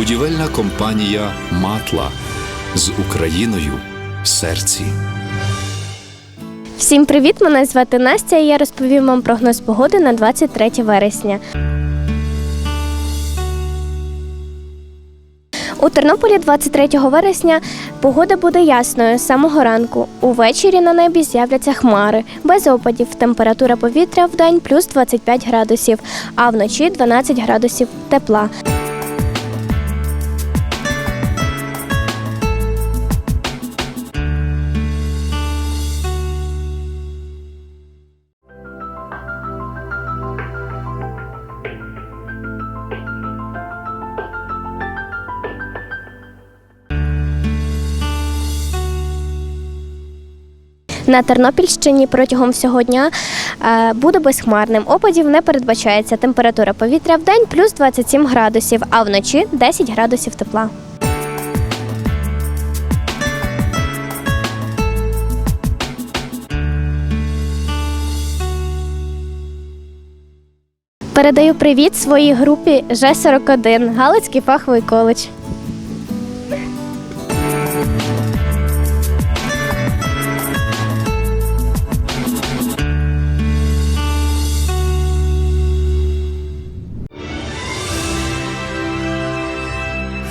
Будівельна компанія Матла з Україною в серці. Всім привіт! Мене звати Настя. і Я розповім вам прогноз погоди на 23 вересня. У Тернополі 23 вересня погода буде ясною з самого ранку. Увечері на небі з'являться хмари, без опадів. Температура повітря в день плюс 25 градусів, а вночі 12 градусів тепла. На Тернопільщині протягом всього дня е, буде безхмарним. Опадів не передбачається. Температура повітря в день плюс 27 градусів, а вночі 10 градусів тепла. Передаю привіт своїй групі Ж41 Галицький фаховий коледж.